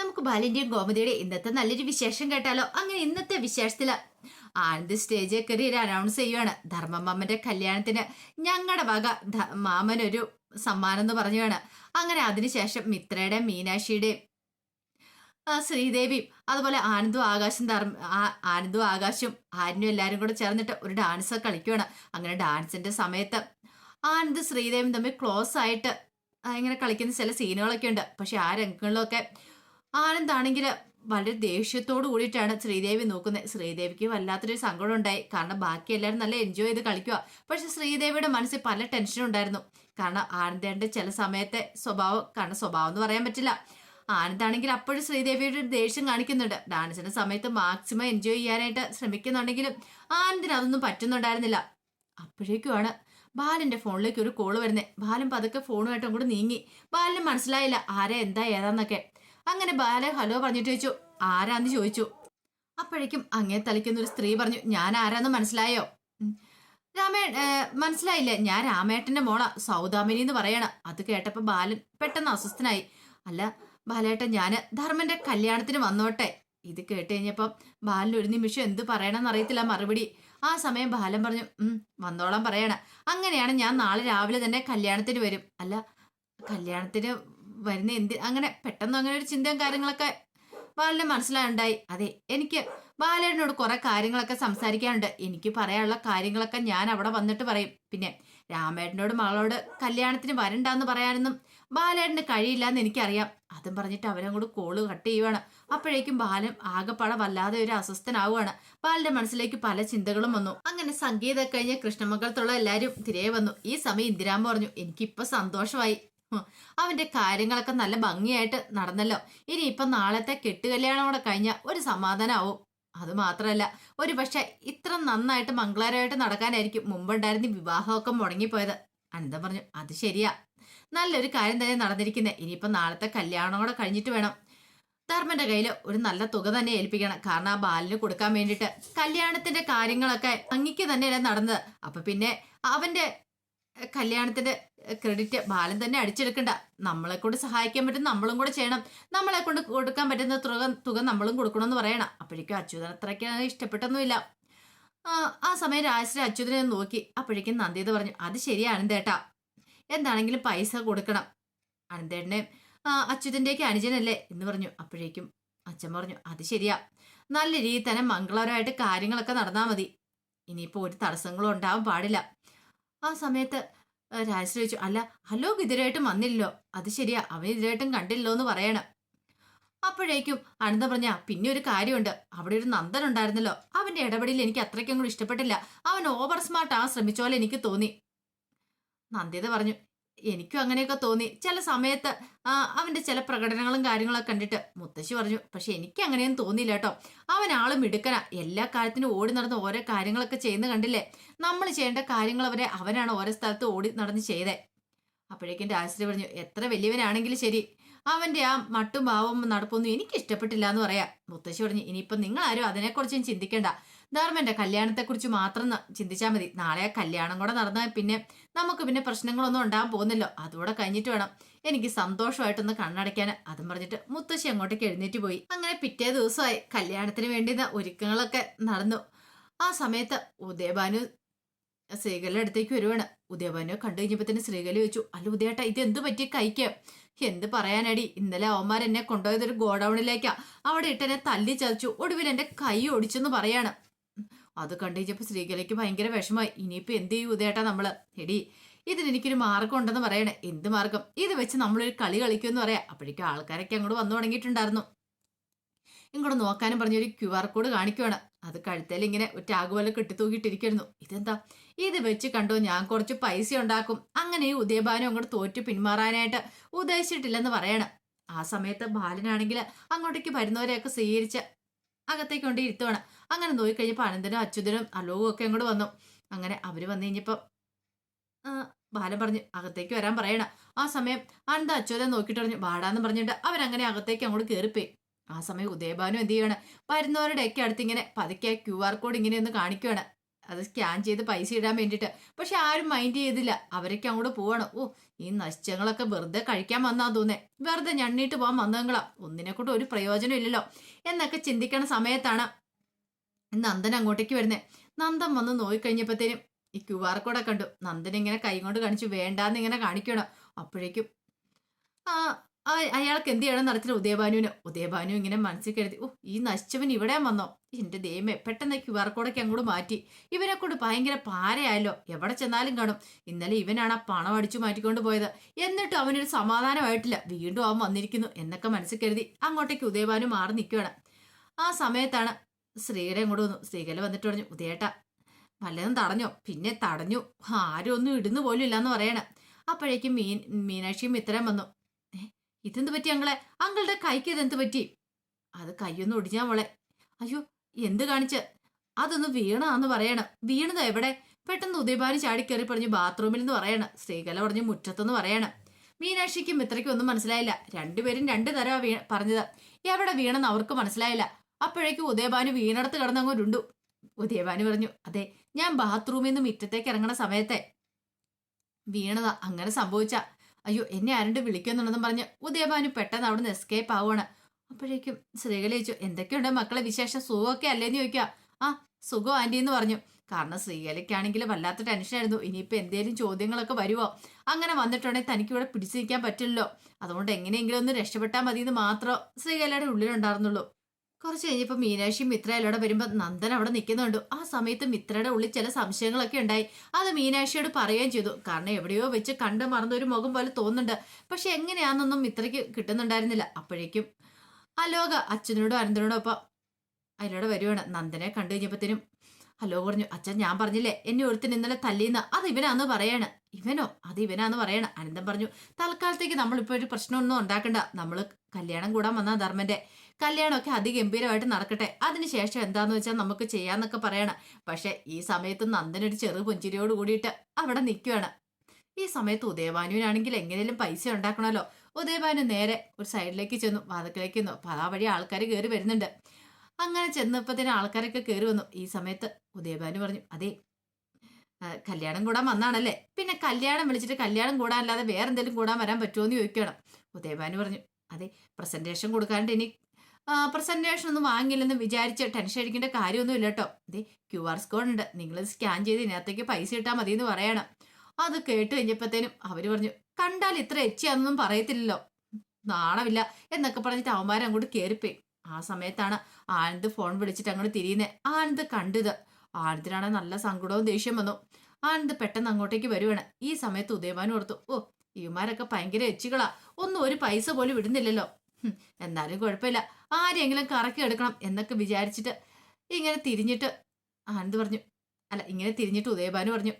നമുക്ക് ബാലിന്റെയും ഗോമതിയുടെ ഇന്നത്തെ നല്ലൊരു വിശേഷം കേട്ടാലോ? അങ്ങനെ ഇന്നത്തെ വിശേഷത്തിൽ ആനന്ദ് സ്റ്റേജിൽ കയറി ഒരു അനൗൺസ് ചെയ്യുവാണ്. ധർമ്മമാമന്റെ കല്യാണത്തിന് ഞങ്ങളുടെ വക മാമനൊരു സമ്മാനം എന്ന് പറഞ്ഞുവാണ്. അങ്ങനെ അതിനുശേഷം മിത്രയുടെ മീനാക്ഷിയുടെയും ആ, ശ്രീദേവിയും അതുപോലെ ആനന്ദും ആകാശും ധർമ്മ ആനന്ദും ആകാശും ആരിനും എല്ലാവരും കൂടെ ചേർന്നിട്ട് ഒരു ഡാൻസ് കളിക്കുവാണ്. അങ്ങനെ ഡാൻസിന്റെ സമയത്ത് ആനന്ദ് ശ്രീദേവിയും തമ്മിൽ ക്ലോസ് ആയിട്ട് ഇങ്ങനെ കളിക്കുന്ന ചില സീനുകളൊക്കെ ഉണ്ട്. പക്ഷെ ആ രംഗങ്ങളിലൊക്കെ ആനന്ദാണെങ്കിൽ വളരെ ദേഷ്യത്തോട് കൂടിയിട്ടാണ് ശ്രീദേവി നോക്കുന്നത്. ശ്രീദേവിക്ക് വല്ലാത്തൊരു സങ്കടം ഉണ്ടായി കാരണം ബാക്കി എല്ലാവരും നല്ല എൻജോയ് ചെയ്ത് കളിക്കുക പക്ഷെ ശ്രീദേവിയുടെ മനസ്സിൽ പല ടെൻഷനും ഉണ്ടായിരുന്നു. കാരണം ആനന്ദേന്റെ ചില സമയത്തെ സ്വഭാവം കാരണം സ്വഭാവം എന്ന് പറയാൻ പറ്റില്ല. ആനന്ദാണെങ്കിൽ അപ്പോഴും ശ്രീദേവിയുടെ ദേഷ്യം കാണിക്കുന്നുണ്ട്. ഡാൻസിന്റെ സമയത്ത് മാക്സിമം എൻജോയ് ചെയ്യാനായിട്ട് ശ്രമിക്കുന്നുണ്ടെങ്കിലും ആനന്ദിന് അതൊന്നും പറ്റുന്നുണ്ടായിരുന്നില്ല. അപ്പോഴേക്കുമാണ് ബാലന്റെ ഫോണിലേക്ക് ഒരു കോൾ വരുന്നത് ബാലൻ പതുക്കെ ഫോണുമായിട്ട് അങ്ങോട്ട് നീങ്ങി. ബാലിന് മനസ്സിലായില്ല. ആരെ എന്താ ഏതാന്നൊക്കെ. അങ്ങനെ ബാലെ ഹലോ പറഞ്ഞിട്ട് ചോദിച്ചു ആരാന്ന് ചോദിച്ചു? അപ്പോഴേക്കും അങ്ങേ തളിക്കുന്ന ഒരു സ്ത്രീ പറഞ്ഞു ഞാൻ ആരാന്ന് മനസ്സിലായോ? രാമേ മനസ്സിലായില്ലേ? ഞാൻ രാമേട്ടന്റെ മോള സൗദാമിനി എന്ന് പറയണ. അത് കേട്ടപ്പോ ബാലൻ പെട്ടെന്ന് അസ്വസ്ഥനായി. അല്ല ബാലേട്ടൻ ഞാൻ ധർമ്മന്റെ കല്യാണത്തിന് വന്നോട്ടെ. ഇത് കേട്ട് കഴിഞ്ഞപ്പം ബാലൻ ഒരു നിമിഷം എന്ത് പറയണമെന്ന് അറിയത്തില്ല മറുപടി. ആ സമയം ബാലൻ പറഞ്ഞു ഉം വന്നോളാം പറയണ. അങ്ങനെയാണ് ഞാൻ നാളെ രാവിലെ തന്നെ കല്യാണത്തിന് വരും. അല്ല കല്യാണത്തിന് വരുന്ന എന്ത് അങ്ങനെ പെട്ടെന്ന് അങ്ങനെ ഒരു ചിന്തയും കാര്യങ്ങളൊക്കെ ബാലിനെ മനസ്സിലായുണ്ടായി അതെ എനിക്ക് ബാലേട്ടനോട് കുറെ കാര്യങ്ങളൊക്കെ സംസാരിക്കാനുണ്ട്. എനിക്ക് പറയാനുള്ള കാര്യങ്ങളൊക്കെ ഞാൻ അവിടെ വന്നിട്ട് പറയും. പിന്നെ രാമേട്ടനോട് മകളോട് കല്യാണത്തിന് വരണ്ടാന്ന് പറയാനൊന്നും ബാലേട്ടന് കഴിയില്ല എന്ന് എനിക്കറിയാം. അതും പറഞ്ഞിട്ട് അവരങ്ങോട്ട് കോൾ കട്ട് ചെയ്യുവാണ്. അപ്പോഴേക്കും ബാലൻ ആകെപ്പാടെ വല്ലാതെ ഒരു അസ്വസ്ഥനാവുകയാണ് ബാലന്റെ മനസ്സിലേക്ക് പല ചിന്തകളും വന്നു. അങ്ങനെ സംഗീതം കഴിഞ്ഞ് കൃഷ്ണമംഗലത്തുള്ള എല്ലാവരും തിരികെ വന്നു. ഈ സമയം ഇന്ദിരാമ്പ പറഞ്ഞു എനിക്കിപ്പോ സന്തോഷമായി. അവന്റെ കാര്യങ്ങളൊക്കെ നല്ല ഭംഗിയായിട്ട് നടന്നല്ലോ. ഇനി ഇപ്പൊ നാളത്തെ കെട്ടുകല്യാണം കൂടെ കഴിഞ്ഞ ഒരു സമാധാനമാവും അത് മാത്രമല്ല ഒരു പക്ഷെ ഇത്ര നന്നായിട്ട് മംഗളകരമായിട്ട് നടക്കാനായിരിക്കും മുമ്പുണ്ടായിരുന്ന വിവാഹമൊക്കെ മുടങ്ങിപ്പോയത്. അനന്തം പറഞ്ഞു അത് ശരിയാ. നല്ലൊരു കാര്യം തന്നെ നടന്നിരിക്കുന്നത് ഇനിയിപ്പോ നാളത്തെ കല്യാണം കൂടെ കഴിഞ്ഞിട്ട് വേണം. ധർമ്മന്റെ കയ്യിൽ ഒരു നല്ല തുക തന്നെ ഏൽപ്പിക്കണം. കാരണം ആ ബാലിന് കൊടുക്കാൻ വേണ്ടിയിട്ട് കല്യാണത്തിന്റെ കാര്യങ്ങളൊക്കെ അങ്ങിക്ക് തന്നെയല്ലേ നടന്നത്. അപ്പൊ പിന്നെ അവന്റെ കല്യാണത്തിന്റെ ക്രെഡിറ്റ് ബാലൻ തന്നെ അടിച്ചെടുക്കണ്ട. നമ്മളെ കൊണ്ട് സഹായിക്കാൻ പറ്റും നമ്മളും കൂടെ ചെയ്യണം. നമ്മളെ കൊണ്ട് കൊടുക്കാൻ പറ്റുന്ന തുക തുക നമ്മളും കൊടുക്കണമെന്ന് പറയണം. അപ്പോഴേക്കും അച്യുതൻ അത്രയ്ക്ക് ഇഷ്ടപ്പെട്ടൊന്നുമില്ല. ആ, സമയം രാജശ്രീ അച്യുതനെ നോക്കി. അപ്പോഴേക്കും നന്ദിത പറഞ്ഞു അത് ശരിയാണ് അനന്തേട്ടാ. എന്താണെങ്കിലും പൈസ കൊടുക്കണം. അനന്തേട്ടനെ അച്യുതന്റെയൊക്കെ അനുജനല്ലേ എന്ന് പറഞ്ഞു. അപ്പോഴേക്കും അച്ഛൻ പറഞ്ഞു അത് ശരിയാ. നല്ല രീതിയിൽ തന്നെ മംഗളകരമായിട്ട് കാര്യങ്ങളൊക്കെ നടന്നാൽ മതി. ഇനിയിപ്പോൾ ഒരു തടസ്സങ്ങളും ഉണ്ടാവാൻ പാടില്ല. ആ സമയത്ത് ആ, രാജശ്രീ ചോദിച്ചു അല്ല ഹലോ ഇതിരായിട്ടും വന്നില്ലല്ലോ. അത് ശരിയാ അവൻ ഇതിരായിട്ടും കണ്ടില്ലോ എന്ന് പറയണം. അപ്പോഴേക്കും അനന്ത പറഞ്ഞ പിന്നെ ഒരു കാര്യമുണ്ട്. അവിടെ ഒരു നന്ദൻ ഉണ്ടായിരുന്നല്ലോ. അവന്റെ ഇടപെടലിൽ എനിക്ക് അത്രയ്ക്കും കൂടി ഇഷ്ടപ്പെട്ടില്ല. അവൻ ഓവർ സ്മാർട്ട് ആ ശ്രമിച്ചോലെ എനിക്ക് തോന്നി. നന്ദിത പറഞ്ഞു എനിക്കും അങ്ങനെയൊക്കെ തോന്നി. ചില സമയത്ത് അവന്റെ ചില പ്രകടനങ്ങളും കാര്യങ്ങളൊക്കെ കണ്ടിട്ട് മുത്തശ്ശി പറഞ്ഞു പക്ഷെ എനിക്ക് അങ്ങനെയൊന്നും തോന്നിയില്ല കേട്ടോ. അവൻ ആൾ മിടുക്കന. എല്ലാ കാര്യത്തിനും ഓടി നടന്ന് ഓരോ കാര്യങ്ങളൊക്കെ ചെയ്യുന്ന കണ്ടില്ലേ? നമ്മൾ ചെയ്യേണ്ട കാര്യങ്ങൾ അവരെ അവനാണ് ഓരോ സ്ഥലത്ത് ഓടി നടന്ന് ചെയ്തേ. അപ്പോഴേക്കും രാജശ്രീ പറഞ്ഞു എത്ര വലിയവനാണെങ്കിലും ശരി. അവന്റെ ആ മട്ടും ഭാവം നടപ്പൊന്നും എനിക്ക് ഇഷ്ടപ്പെട്ടില്ല എന്ന് പറയാ. മുത്തശ്ശി പറഞ്ഞു ഇനിയിപ്പം നിങ്ങൾ ആരും അതിനെക്കുറിച്ചും ചിന്തിക്കേണ്ട. ധർമ്മന്റെ കല്യാണത്തെക്കുറിച്ച് മാത്രം ചിന്തിച്ചാൽ മതി. നാളെ ആ കല്യാണം കൂടെ നടന്നാൽ പിന്നെ നമുക്ക് പിന്നെ പ്രശ്നങ്ങളൊന്നും ഉണ്ടാകാൻ പോകുന്നില്ലോ. അതുകൂടെ കഴിഞ്ഞിട്ട് വേണം എനിക്ക് സന്തോഷമായിട്ടൊന്ന് കണ്ണടയ്ക്കാൻ അതും പറഞ്ഞിട്ട് മുത്തശ്ശി അങ്ങോട്ടേക്ക് എഴുന്നേറ്റ് പോയി. അങ്ങനെ പിറ്റേ ദിവസമായി കല്യാണത്തിന് വേണ്ടി ഒരുക്കങ്ങളൊക്കെ നടന്നു. ആ സമയത്ത് ഉദയഭാനു ശ്രീകലിന്റെ അടുത്തേക്ക് വരുവാണ്. ഉദയഭാനു കണ്ടു കഴിഞ്ഞപ്പത്തിന് ശ്രീകല ചോദിച്ചു അല്ല ഉദയേട്ടാ ഇത് എന്ത് പറ്റി കൈക്ക്? എന്ത് പറയാനടി? ഇന്നലെ അവന്മാർ എന്നെ കൊണ്ടുപോയത് ഒരു ഗോഡൌണിലേക്കാ. അവിടെ ഇട്ട് എന്നെ തല്ലി ചതച്ചു. ഒടുവിൽ എന്റെ കൈ ഒടിച്ചെന്ന് പറയാണ്. അത് കണ്ടു കഴിഞ്ഞപ്പോ ശ്രീകലയ്ക്ക് ഭയങ്കര വിഷമമായി. ഇനിയിപ്പോ എന്ത് ചെയ്യും ഉദയേട്ടാ നമ്മൾ? എടി ഇതിന് എനിക്കൊരു മാർഗം ഉണ്ടെന്ന് പറയണേ. എന്ത് മാർഗം? ഇത് വെച്ച് നമ്മളൊരു കളി കളിക്കുമെന്ന് പറയാം. അപ്പോഴേക്കും ആൾക്കാരൊക്കെ അങ്ങോട്ട് വന്നു തുടങ്ങിയിട്ടുണ്ടായിരുന്നു. ഇങ്ങോട്ട് നോക്കാനും പറഞ്ഞ ഒരു ക്യു ആർ കോഡ് കാണിക്കുവാണ്. അത് കഴുത്തേൽ ഇങ്ങനെ ഒരു ടാഗ് പോലെ കെട്ടിത്തൂക്കിയിട്ടിരിക്കുന്നു ഇതെന്താ? ഇത് വെച്ച് കണ്ടോ ഞാൻ കുറച്ച് പൈസ ഉണ്ടാക്കും. അങ്ങനെ ഈ ഉദയഭാനം അങ്ങോട്ട് തോറ്റു പിന്മാറാനായിട്ട് ഉദ്ദേശിച്ചിട്ടില്ലെന്ന് പറയണം. ആ സമയത്ത് ബാലനാണെങ്കിൽ അങ്ങോട്ടേക്ക് വരുന്നവരെയൊക്കെ സ്വീകരിച്ച് അകത്തേക്ക് കൊണ്ട് ഇരുത്തുവാണ്. അങ്ങനെ നോക്കിക്കഴിഞ്ഞപ്പോൾ അനന്തനും അച്യുതനും അലോകും ഒക്കെ അങ്ങോട്ട് വന്നു. അങ്ങനെ അവർ വന്നു കഴിഞ്ഞപ്പോൾ ബാലൻ പറഞ്ഞു അകത്തേക്ക് വരാൻ പറയണം. ആ സമയം അനന്ത അച്യുതൻ നോക്കിയിട്ട് പറഞ്ഞു വാടാന്ന് പറഞ്ഞിട്ട് അവരങ്ങനെ അകത്തേക്ക് അങ്ങോട്ട് കയറിപ്പോയി ആ സമയം ഉദയഭാനു എന്ത് ചെയ്യാണ്? വരുന്നവരുടെയൊക്കെ അടുത്ത് ഇങ്ങനെ പതുക്കെ ക്യു ആർ കോഡ് ഇങ്ങനെ ഒന്ന് കാണിക്കുകയാണ് അത് സ്കാൻ ചെയ്ത് പൈസ ഇടാൻ വേണ്ടിയിട്ട്. പക്ഷെ ആരും മൈൻഡ് ചെയ്തില്ല. അവരൊക്കെ അങ്ങോട്ട് പോവാണ്. ഓ ഈ നശിച്ചങ്ങളൊക്കെ വെറുതെ കഴിക്കാൻ വന്നാ തോന്നേ. വെറുതെ ഞണ്ണീട്ട് പോകാൻ വന്നങ്ങളാ ഒന്നിനെ ഒരു പ്രയോജനം ഇല്ലല്ലോ. എന്നൊക്കെ ചിന്തിക്കണ സമയത്താണ് നന്ദൻ അങ്ങോട്ടേക്ക് വരുന്നേ. നന്ദൻ വന്ന് നോക്കിക്കഴിഞ്ഞപ്പോഴത്തേനും ഈ ക്യു ആർ കോഡൊക്കെ കണ്ടു. നന്ദൻ ഇങ്ങനെ കൈ കൊണ്ട് കാണിച്ചു വേണ്ടാന്ന് ഇങ്ങനെ കാണിക്കണം അപ്പോഴേക്കും ആ- അയാൾക്ക് എന്ത് ചെയ്യണം നടത്തില്ല ഉദയഭാനുവിന്. ഉദയഭാനു ഇങ്ങനെ മനസ്സിൽ കരുതി ഓ ഈ നശിച്ചവൻ ഇവിടെ വന്നോ? എന്റെ ദൈവമേ പെട്ടെന്ന് ക്യു ആർ കോഡൊക്കെ അങ്ങോട്ട് മാറ്റി. ഇവനെ കൊണ്ട് ഭയങ്കര പാരയായല്ലോ. എവിടെ ചെന്നാലും കാണും. ഇന്നലെ ഇവനാണ് ആ പണം അടിച്ചു മാറ്റിക്കൊണ്ട് പോയത്. എന്നിട്ടും അവനൊരു സമാധാനമായിട്ടില്ല. വീണ്ടും അവൻ വന്നിരിക്കുന്നു എന്നൊക്കെ മനസ്സിൽ കരുതി അങ്ങോട്ടേക്ക് ഉദയഭാനു മാറി നിൽക്കുകയാണ്. ആ സമയത്താണ് ശ്രീകല ഇങ്ങോട്ട് വന്നു. ശ്രീകല വന്നിട്ട് പറഞ്ഞു ഉദയേട്ട വല്ലതും തടഞ്ഞോ? പിന്നെ തടഞ്ഞു. ആരും ഒന്നും ഇടുന്നു പോലും ഇല്ലാന്ന് പറയണേ. അപ്പോഴേക്കും മീൻ മീനാക്ഷിയും ഇത്രയും വന്നു. ഇതെന്ത് പറ്റി അങ്ങളെ അങ്ങളുടെ കൈക്ക് ഇതെന്ത് പറ്റി? അത് കൈയൊന്നും ഒടിഞ്ഞാ മോളെ. അയ്യോ എന്ത് കാണിച്ച്? അതൊന്ന് വീണാന്ന് പറയണം. വീണത് എവിടെ? പെട്ടെന്ന് ഉദയപാനി ചാടി കയറി പറഞ്ഞു ബാത്റൂമിൽ നിന്ന് പറയണം. ശ്രീകല പറഞ്ഞു മുറ്റത്തെന്ന് പറയണം. മീനാക്ഷിക്കും മിത്രയ്ക്കും ഒന്നും മനസ്സിലായില്ല. രണ്ടുപേരും രണ്ടു തരവാ വീ പറഞ്ഞത്. എവിടെ വീണെന്ന് അവർക്ക് മനസ്സിലായില്ല. അപ്പോഴേക്കും ഉദയഭാനു വീണടത്ത് കിടന്നങ്ങോട്ടുണ്ടു ഉദയഭാനു പറഞ്ഞു അതെ ഞാൻ ബാത്റൂമിൽ നിന്ന് മുറ്റത്തേക്ക് ഇറങ്ങണ സമയത്തെ വീണതാ. അങ്ങനെ സംഭവിച്ച. അയ്യോ എന്നെ ആരുണ്ട് വിളിക്കുന്നുണ്ടെന്നും പറഞ്ഞ് ഉദയഭാനു പെട്ടെന്ന് അവിടെ നിന്ന് എസ്കേപ്പ് ആവുകയാണ് അപ്പോഴേക്കും ശ്രീകല ചോദിച്ചു എന്തൊക്കെയുണ്ട് മക്കളെ വിശേഷം? സുഖമൊക്കെ അല്ലേന്ന് ചോദിക്കുക. ആ സുഖം ആന്റി എന്ന് പറഞ്ഞു. കാരണം ശ്രീകലയ്ക്കാണെങ്കിൽ വല്ലാത്ത ടെൻഷനായിരുന്നു ഇനിയിപ്പോൾ എന്തെങ്കിലും ചോദ്യങ്ങളൊക്കെ വരുമോ അങ്ങനെ വന്നിട്ടുണ്ടെങ്കിൽ തനിക്ക് ഇവിടെ പറ്റില്ലല്ലോ. അതുകൊണ്ട് എങ്ങനെയെങ്കിലും ഒന്ന് രക്ഷപ്പെട്ടാൽ മതി എന്ന് മാത്രം ശ്രീകലയുടെ ഉള്ളിലുണ്ടായിരുന്നുള്ളൂ. കുറച്ച് കഴിഞ്ഞപ്പോൾ മീനാക്ഷി മിത്ര എല്ലോടെ വരുമ്പോൾ നന്ദൻ അവിടെ നിൽക്കുന്നുണ്ട് ആ സമയത്ത് മിത്രയുടെ ഉള്ളിൽ ചില സംശയങ്ങളൊക്കെ ഉണ്ടായി. അത് മീനാക്ഷിയോട് പറയുകയും ചെയ്തു. കാരണം എവിടെയോ വെച്ച് കണ്ട് മറന്നൊരു മുഖം പോലെ തോന്നുന്നുണ്ട്. പക്ഷെ എങ്ങനെയാണെന്നൊന്നും മിത്രയ്ക്ക് കിട്ടുന്നുണ്ടായിരുന്നില്ല. അപ്പോഴേക്കും അലോക അച്ഛനോടും അനന്തനോടും ഒപ്പം അതിലൂടെ വരുവാണ്. നന്ദനെ കണ്ടു കഴിഞ്ഞപ്പോഴത്തേനും ഹലോ പറഞ്ഞു അച്ഛൻ ഞാൻ പറഞ്ഞില്ലേ? എന്നെ ഒരുത്തിന് ഇന്നലെ തല്ലിന്ന് അത് ഇവനാന്ന് പറയാണ്. ഇവനോ? അത് ഇവനാന്ന് പറയണ. അനന്തം പറഞ്ഞു തൽക്കാലത്തേക്ക് നമ്മളിപ്പോൾ ഒരു പ്രശ്നമൊന്നും ഉണ്ടാക്കണ്ട. നമ്മൾ കല്യാണം കൂടാൻ വന്ന ധർമ്മന്റെ. കല്യാണമൊക്കെ അതിഗംഭീരമായിട്ട് നടക്കട്ടെ. അതിനുശേഷം എന്താന്ന് വെച്ചാൽ നമുക്ക് ചെയ്യാന്നൊക്കെ പറയണം. പക്ഷെ ഈ സമയത്ത് നന്ദനൊരു ചെറു പുഞ്ചിരിയോട് കൂടിയിട്ട് അവിടെ നിൽക്കുകയാണ് ഈ സമയത്ത് ഉദയഭാനുവിനാണെങ്കിൽ എങ്ങനെയും പൈസ ഉണ്ടാക്കണമല്ലോ. ഉദയഭാനു നേരെ ഒരു സൈഡിലേക്ക് ചെന്നു വാതക്കിലേക്ക് ചെന്നു. അപ്പം ആ വഴി ആൾക്കാർ കയറി വരുന്നുണ്ട്. അങ്ങനെ ചെന്നപ്പത്തിന് ആൾക്കാരൊക്കെ കയറി വന്നു. ഈ സമയത്ത് ഉദയഭാനു പറഞ്ഞു അതെ കല്യാണം കൂടാൻ വന്നാണല്ലേ? പിന്നെ കല്യാണം വിളിച്ചിട്ട് കല്യാണം കൂടാനല്ലാതെ വേറെന്തെങ്കിലും കൂടാൻ വരാൻ പറ്റുമോ എന്ന് ചോദിക്കണം ഉദയഭാനു പറഞ്ഞു അതെ പ്രസന്റേഷൻ കൊടുക്കാണ്ട് ഇനി പ്രസന്റേഷൻ ഒന്നും വാങ്ങില്ലെന്ന് വിചാരിച്ച് ടെൻഷൻ അടിക്കേണ്ട കാര്യമൊന്നും ഇല്ല കേട്ടോ ഇതേ ക്യു ആർ സ്കോൺ ഉണ്ട്. നിങ്ങൾ സ്കാൻ ചെയ്ത് ഇതിനകത്തേക്ക് പൈസ ഇട്ടാൽ മതി എന്ന് പറയണം. അത് കേട്ട് കഴിഞ്ഞപ്പോഴത്തേനും അവർ പറഞ്ഞു കണ്ടാൽ ഇത്ര എച്ചിയാണെന്നൊന്നും പറയത്തില്ലല്ലോ. നാണമില്ല എന്നൊക്കെ പറഞ്ഞിട്ട് അവന്മാരെ അങ്ങോട്ട് കയറിപ്പോയി ആ സമയത്താണ് ആനന്ദ് ഫോൺ വിളിച്ചിട്ട് അങ്ങോട്ട് തിരിയുന്നത് ആനന്ദ് കണ്ടത്. ആനന്ദിനാണ് നല്ല സങ്കടവും ദേഷ്യം വന്നു. ആനന്ദ് പെട്ടെന്ന് അങ്ങോട്ടേക്ക് വരുവാണ്. ഈ സമയത്ത് ഉദയഭാനു ഓർത്തു ഓ ഇവന്മാരൊക്കെ ഭയങ്കര എച്ചികളാ. ഒന്നും ഒരു പൈസ പോലും വിടുന്നില്ലല്ലോ എന്നാലും കുഴപ്പമില്ല. ആരെങ്കിലും കറക്കി എടുക്കണം എന്നൊക്കെ വിചാരിച്ചിട്ട് ഇങ്ങനെ തിരിഞ്ഞിട്ട് ആനന്ദ് പറഞ്ഞു അല്ല ഇങ്ങനെ തിരിഞ്ഞിട്ട് ഉദയഭാനു പറഞ്ഞു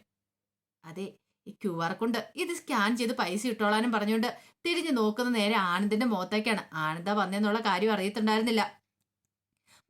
അതെ ഈ ക്യു ആർ കൊണ്ട് ഇത് സ്കാൻ ചെയ്ത് പൈസ ഇട്ടോളാനും പറഞ്ഞുകൊണ്ട് തിരിഞ്ഞു നോക്കുന്ന നേരെ ആനന്ദിന്റെ മുഖത്തേക്കാണ്. ആനന്ദ വന്നെന്നുള്ള കാര്യം അറിയത്തുണ്ടായിരുന്നില്ല.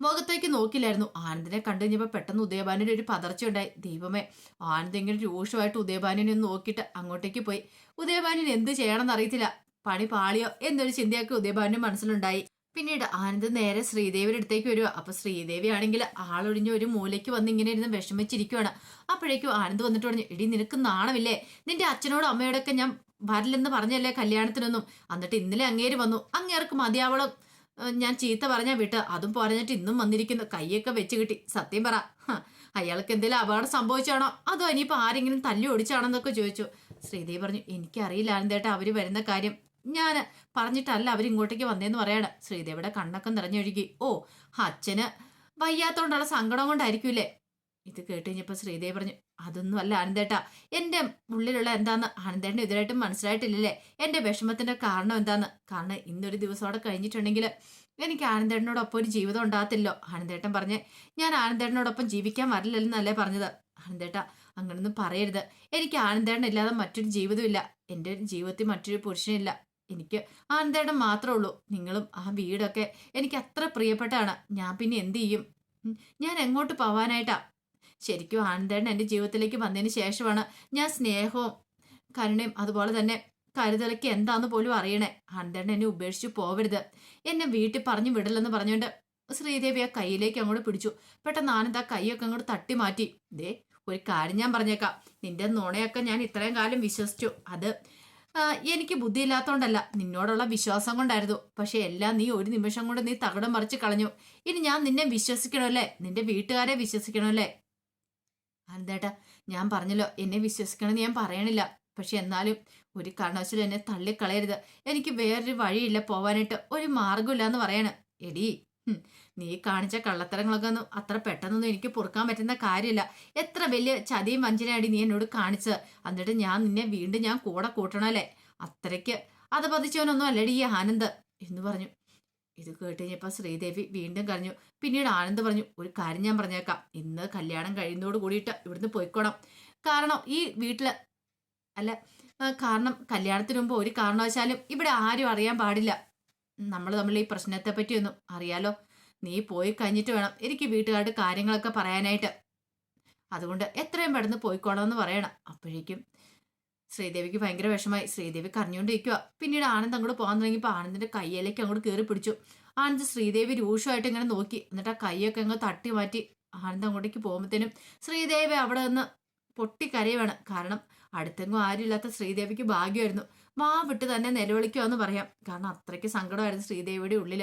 മുഖത്തേക്ക് നോക്കില്ലായിരുന്നു. ആനന്ദിനെ കണ്ടു കഴിഞ്ഞപ്പോൾ പെട്ടെന്ന് ഉദയഭാനുവിന് ഒരു പതർച്ച ഉണ്ടായി ദൈവമേ ആനന്ദ് ഇങ്ങനെ രൂക്ഷമായിട്ട് ഉദയഭാനുവിനെ ഒന്ന് നോക്കിയിട്ട് അങ്ങോട്ടേക്ക് പോയി. ഉദയഭാനുവിന് എന്ത് ചെയ്യണമെന്ന് അറിയത്തില്ല. പണി പാളിയോ എന്നൊരു ചിന്തയൊക്കെ ഉദയഭാനുവിന്റെ മനസ്സിലുണ്ടായി. പിന്നീട് ആനന്ദ് നേരെ ശ്രീദേവിയുടെ അടുത്തേക്ക് വരിക അപ്പൊ ശ്രീദേവി ആണെങ്കിൽ ആളൊഴിഞ്ഞ ഒരു മൂലയ്ക്ക് വന്ന് ഇങ്ങനെ ഇരുന്ന് വിഷമിച്ചിരിക്കുവാണ്. അപ്പോഴേക്കും ആനന്ദ് വന്നിട്ട് പറഞ്ഞു എടി നിനക്ക് നാണമില്ലേ? നിന്റെ അച്ഛനോടും അമ്മയോടൊക്കെ ഞാൻ വരില്ലെന്ന് പറഞ്ഞല്ലേ കല്യാണത്തിനൊന്നും? എന്നിട്ട് ഇന്നലെ അങ്ങേര് വന്നു. അങ്ങേർക്ക് മതിയാവളം ഞാൻ ചീത്ത പറഞ്ഞാ വിട്ട്. അതും പറഞ്ഞിട്ട് ഇന്നും വന്നിരിക്കുന്നു. കൈയൊക്കെ വെച്ച് കിട്ടി. സത്യം പറ. അയാൾക്ക് എന്തെങ്കിലും അപകടം സംഭവിച്ചാണോ? അതോ ഇനിയിപ്പോൾ ആരെങ്കിലും തല്ലി ഓടിച്ചാണോ എന്നൊക്കെ ചോദിച്ചു. ശ്രീദേവി പറഞ്ഞു എനിക്കറിയില്ല ആനന്ദേട്ട അവർ വരുന്ന കാര്യം. ഞാൻ പറഞ്ഞിട്ടല്ല അവരിങ്ങോട്ടേക്ക് വന്നേന്ന് പറയാണ്. ശ്രീദേവിയുടെ കണ്ണൊക്കെ നിറഞ്ഞൊഴുകി. ഓ അച്ഛന് വയ്യാത്തോണ്ടുള്ള സങ്കടം കൊണ്ടായിരിക്കൂലേ ഇത് കേട്ട് കഴിഞ്ഞപ്പോ ശ്രീദേവി പറഞ്ഞു അതൊന്നും അല്ല ആനന്ദേട്ട എന്റെ ഉള്ളിലുള്ള എന്താന്ന് ആനന്ദേട്ടന് ഇതുവരായിട്ടും മനസ്സിലായിട്ടില്ലല്ലേ? എന്റെ വിഷമത്തിന്റെ കാരണം എന്താന്ന്? കാരണം ഇന്നൊരു ദിവസം അവിടെ കഴിഞ്ഞിട്ടുണ്ടെങ്കിൽ എനിക്ക് ആനന്ദേട്ടനോടൊപ്പം ഒരു ജീവിതം ഉണ്ടാകത്തില്ലോ ആനന്ദേട്ടൻ പറഞ്ഞ് ഞാൻ ആനന്ദേട്ടനോടൊപ്പം ജീവിക്കാൻ വരില്ലെന്നല്ലേ പറഞ്ഞത്? ആനന്ദേട്ട അങ്ങനൊന്നും പറയരുത്. എനിക്ക് ആനന്ദേട്ടൻ ഇല്ലാതെ മറ്റൊരു ജീവിതമില്ല എന്റെ ജീവിതത്തിൽ മറ്റൊരു പുരുഷനില്ല. എനിക്ക് ആനന്ദേട്ടൻ മാത്രമേ ഉള്ളൂ. നിങ്ങളും ആ വീടൊക്കെ എനിക്ക് അത്ര പ്രിയപ്പെട്ടാണ് ഞാൻ പിന്നെ എന്ത് ചെയ്യും? ഞാൻ എങ്ങോട്ട് പോവാനായിട്ടാ? ശരിക്കും ആനന്ദേട്ടൻ എന്റെ ജീവിതത്തിലേക്ക് വന്നതിന് ശേഷമാണ് ഞാൻ സ്നേഹവും കരുണയും അതുപോലെ തന്നെ കരുതലൊക്കെ എന്താന്ന് പോലും അറിയണേ. ആനന്ദേട്ടൻ എന്നെ ഉപേക്ഷിച്ച് പോവരുത്. എന്നെ വീട്ടിൽ പറഞ്ഞു വിടില്ലെന്ന് പറഞ്ഞുകൊണ്ട് ശ്രീദേവി ആ കയ്യിലേക്ക് അങ്ങോട്ട് പിടിച്ചു. പെട്ടെന്ന് ആനന്ദ് ആ കൈയൊക്കെ അങ്ങോട്ട് തട്ടി മാറ്റി. ദേ ഒരു കാര്യം ഞാൻ പറഞ്ഞേക്കാം. നിന്റെ നുണയൊക്കെ ഞാൻ ഇത്രയും കാലം വിശ്വസിച്ചു. അത് എനിക്ക് ബുദ്ധിയില്ലാത്തോണ്ടല്ല. നിന്നോടുള്ള വിശ്വാസം കൊണ്ടായിരുന്നു. പക്ഷെ എല്ലാം നീ ഒരു നിമിഷം കൊണ്ട് നീ തകടം മറിച്ച് കളഞ്ഞു. ഇനി ഞാൻ നിന്നെ വിശ്വസിക്കണമല്ലേ? നിന്റെ വീട്ടുകാരെ വിശ്വസിക്കണമല്ലേ? അനന്തേട്ടാ ഞാൻ പറഞ്ഞല്ലോ എന്നെ വിശ്വസിക്കണമെന്ന് ഞാൻ പറയണില്ല. പക്ഷെ എന്നാലും ഒരു കാരണവശാലും എന്നെ തള്ളിക്കളയരുത്. എനിക്ക് വേറൊരു വഴിയില്ല പോവാനായിട്ട്. ഒരു മാർഗമില്ല എന്ന് പറയാണ്. എടി നീ കാണിച്ച കള്ളത്തരങ്ങളൊക്കെ ഒന്നും അത്ര പെട്ടെന്നൊന്നും എനിക്ക് പൊറുക്കാൻ പറ്റുന്ന കാര്യമില്ല. എത്ര വലിയ ചതിയും വഞ്ചനയാടി നീ എന്നോട് കാണിച്ചത്. എന്നിട്ട് ഞാൻ നിന്നെ വീണ്ടും ഞാൻ കൂടെ കൂട്ടണല്ലേ അത്രയ്ക്ക് അത് പതിച്ചവനൊന്നും അല്ലടി ഈ ആനന്ദ്. എന്ന് പറഞ്ഞു. ഇത് കേട്ട് കഴിഞ്ഞപ്പോൾ ശ്രീദേവി വീണ്ടും കരഞ്ഞു. പിന്നീട് ആനന്ദ് പറഞ്ഞു ഒരു കാര്യം ഞാൻ പറഞ്ഞേക്കാം. ഇന്ന് കല്യാണം കഴിയുന്നതോട് കൂടിയിട്ട് ഇവിടുന്ന് പോയിക്കോണം. കാരണം ഈ വീട്ടിൽ അല്ല കാരണം കല്യാണത്തിന് മുമ്പ് ഒരു കാരണവശാലും ഇവിടെ ആരും അറിയാൻ പാടില്ല. നമ്മൾ തമ്മിൽ ഈ പ്രശ്നത്തെ പറ്റിയൊന്നും അറിയാലോ? നീ പോയി കഴിഞ്ഞിട്ട് വേണം എനിക്ക് വീട്ടുകാരുടെ കാര്യങ്ങളൊക്കെ പറയാനായിട്ട്. അതുകൊണ്ട് എത്രയും പെട്ടെന്ന് പോയിക്കോണം എന്ന് പറയണം. അപ്പോഴേക്കും ശ്രീദേവിക്ക് ഭയങ്കര വിഷമായി ശ്രീദേവി കരഞ്ഞുകൊണ്ടിരിക്കുക പിന്നീട് ആനന്ദ് അങ്ങോട്ട് പോകാൻ തുടങ്ങിയപ്പോൾ ആനന്ദിന്റെ കയ്യിലേക്ക് അങ്ങോട്ട് കയറി പിടിച്ചു. ആനന്ദ് ശ്രീദേവി രൂക്ഷമായിട്ട് ഇങ്ങനെ നോക്കി. എന്നിട്ട് ആ കൈയൊക്കെ അങ്ങ് തട്ടി മാറ്റി ആനന്ദ് അങ്ങോട്ടേക്ക് പോകുമ്പോഴത്തേനും ശ്രീദേവി അവിടെ നിന്ന് പൊട്ടിക്കരയുവാണ്. കാരണം അടുത്തെങ്ങും ആരുമില്ലാത്ത ശ്രീദേവിക്ക് ഭാഗ്യമായിരുന്നു. മാ വിട്ട് തന്നെ നിലവിളിക്കുമെന്ന് പറയാം. കാരണം അത്രയ്ക്ക് സങ്കടമായിരുന്നു ശ്രീദേവിയുടെ ഉള്ളിൽ